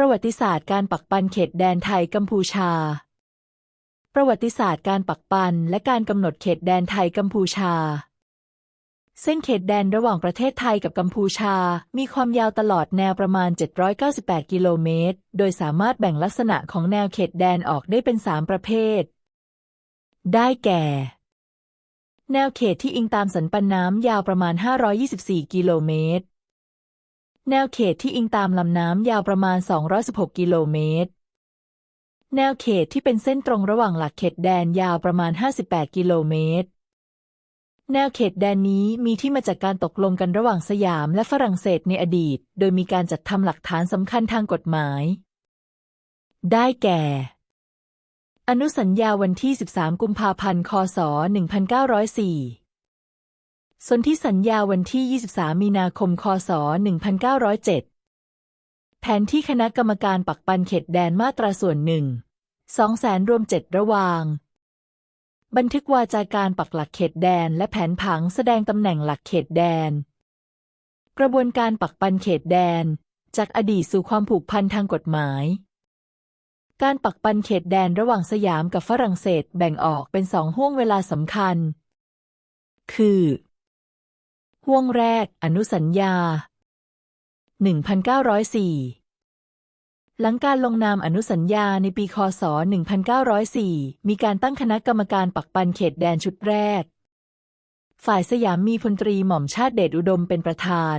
ประวัติศาสตร์การปักปันเขตแดนไทยกัมพูชา ประวัติศาสตร์การปักปันและการกำหนดเขตแดนไทยกัมพูชา เส้นเขตแดนระหว่างประเทศไทยกับกัมพูชา มีความยาวตลอดแนวประมาณ 798 กิโลเมตร โดยสามารถแบ่งลักษณะของแนวเขตแดนออกได้เป็น 3 ประเภท ได้แก่ แนวเขตที่อิงตามสันปันน้ำยาวประมาณ 524 กิโลเมตร แนวเขตที่อิงตามลำน้ำยาวประมาณ 216 กิโลเมตร แนวเขตที่เป็นเส้นตรงระหว่างหลักเขตแดนยาวประมาณ 58 กิโลเมตร แนวเขตแดนนี้มีที่มาจากการตกลงกันระหว่างสยามและฝรั่งเศสในอดีต โดยมีการจัดทำหลักฐานสำคัญทางกฎหมาย ได้แก่ อนุสัญญาวันที่ 13 กุมภาพันธ์ คศ 1904 สนธิสัญญาวันที่ 23 มีนาคม คศ 1907 แผนที่คณะกรรมการปักปันเขตแดนมาตราส่วนหนึ่ง2แสนรวม7ระวาง บันทึกวาจาการปักหลักเขตแดนและแผนผังแสดงตำแหน่งหลักเขตแดน กระบวนการปักปันเขตแดน จากอดีตสู่ความผูกพันทางกฎหมาย การปักปันเขตแดนระหว่างสยามกับฝรั่งเศสแบ่งออกเป็นสองห่วงเวลาสำคัญ คือ ห่วงแรก อนุสัญญา 1904 หลังการลงนามอนุสัญญาในปีคศ 1904 มีการตั้งคณะกรรมการปักปันเขตแดนชุดแรก ฝ่ายสยามมีพลตรีหม่อมชาติเดชอุดมเป็นประธาน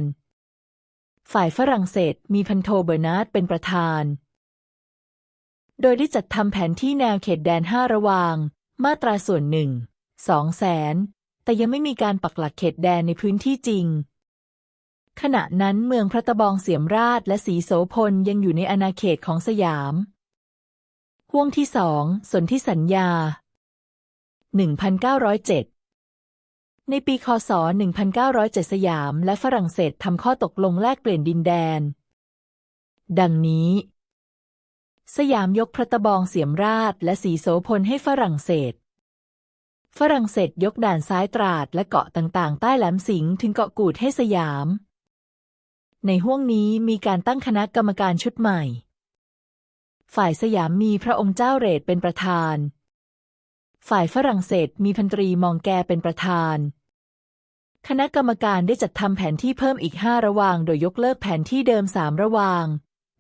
ฝ่ายฝรั่งเศสมีพันโทเบอร์นาร์ดเป็นประธาน โดยได้จัดทำแผนที่แนวเขตแดนห้าระวาง มาตราส่วนหนึ่งสองแสน แต่ยังไม่มีการปักหลักเขตแดนในพื้นที่จริง ขณะนั้นเมืองพระตะบองเสียมราชและสีโสพลยังอยู่ในอาณาเขตของสยามห่วงที่สองสนธิสัญญา 1907 ในปีคศ 1907 สยามและฝรั่งเศสทำข้อตกลงแลกเปลี่ยนดินแดน ดังนี้ สยามยกพระตะบองเสียมราชและสีโสพลให้ฝรั่งเศส ฝรั่งเศสยกด่านซ้ายตราดและเกาะต่างๆ ใต้แหลมสิงห์ถึงเกาะกูดให้สยาม ในห้วงนี้มีการตั้งคณะกรรมการชุดใหม่ ฝ่ายสยามมีพระองค์เจ้าเรดเป็นประธาน ฝ่ายฝรั่งเศสมีพันตรีมองแกเป็นประธาน คณะกรรมการได้จัดทำแผนที่เพิ่มอีกห้าระวาง โดยยกเลิกแผนที่เดิมสามระวาง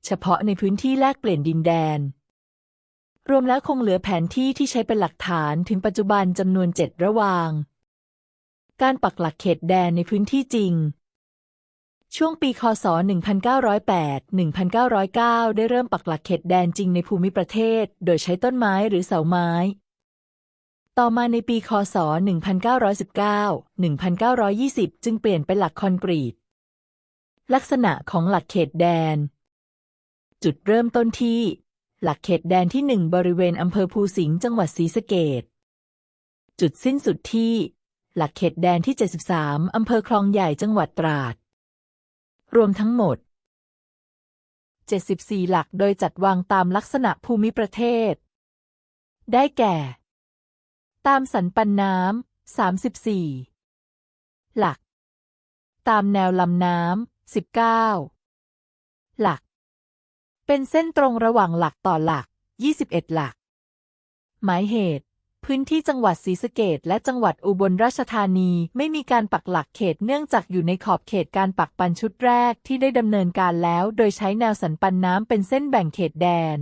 เฉพาะในพื้นที่แลกเปลี่ยนดินแดน รวมแล้วคงเหลือแผนที่ที่ใช้เป็นหลักฐานถึงปัจจุบันจำนวนเจ็ดระวาง การปักหลักเขตแดนในพื้นที่จริง ช่วงปีคศ 1908-1909 ได้เริ่มปักหลักเขตแดนจริงในภูมิประเทศ โดยใช้ต้นไม้หรือเสาไม้ต่อมาในปี คศ 1919-1920 จึงเปลี่ยนเป็นหลักคอนกรีต ลักษณะของหลักเขตแดน จุดเริ่มต้นที่ หลักเขตแดนที่หนึ่งบริเวณอำเภอภูสิงห์จังหวัดศรีสะเกษจุดสิ้นสุดที่ หลักเขตแดนที่ 73 อำเภอคลองใหญ่จังหวัดตราด รวมทั้งหมด 74 หลักโดยจัดวางตามลักษณะภูมิประเทศ ได้แก่ ตามสันปันน้ำ34 หลัก ตามแนวลำน้ำ19 เป็นเส้นตรงระหว่างหลักต่อหลัก 21 หลัก หมายเหตุ พื้นที่จังหวัดศรีสะเกษและจังหวัดอุบลราชธานีไม่มีการปักหลักเขตเนื่องจากอยู่ในขอบเขตการปักปันชุดแรกที่ได้ดำเนินการแล้ว โดยใช้แนวสันปันน้ำเป็นเส้นแบ่งเขตแดน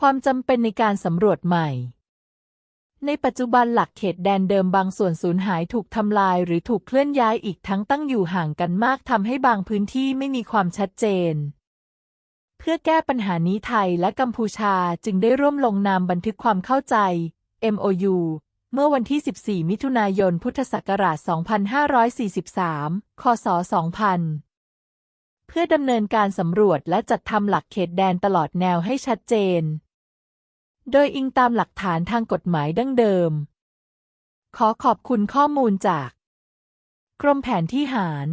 ความจำเป็นในการสำรวจใหม่ในปัจจุบันหลักเขตแดนเดิมบางส่วนสูญหายถูกทำลายหรือถูกเคลื่อนย้ายอีกทั้งตั้งอยู่ห่างกันมากทำให้บางพื้นที่ไม่มีความชัดเจน พื่อแก้ปัญหานี้ไทยและกัมพูชาจึงได้ร่วมลงนามบันทึกความเข้าใจ MOU เมื่อวันที่ 14 มิถุนายน พุทธศักราช 2543 คศ 2000 เพื่อดำเนินการสำรวจและจัดทำหลักเขตแดนตลอดแนวให้ชัดเจน โดยอิงตามหลักฐานทางกฎหมายดั้งเดิม ขอขอบคุณข้อมูลจาก กรมแผนที่หาร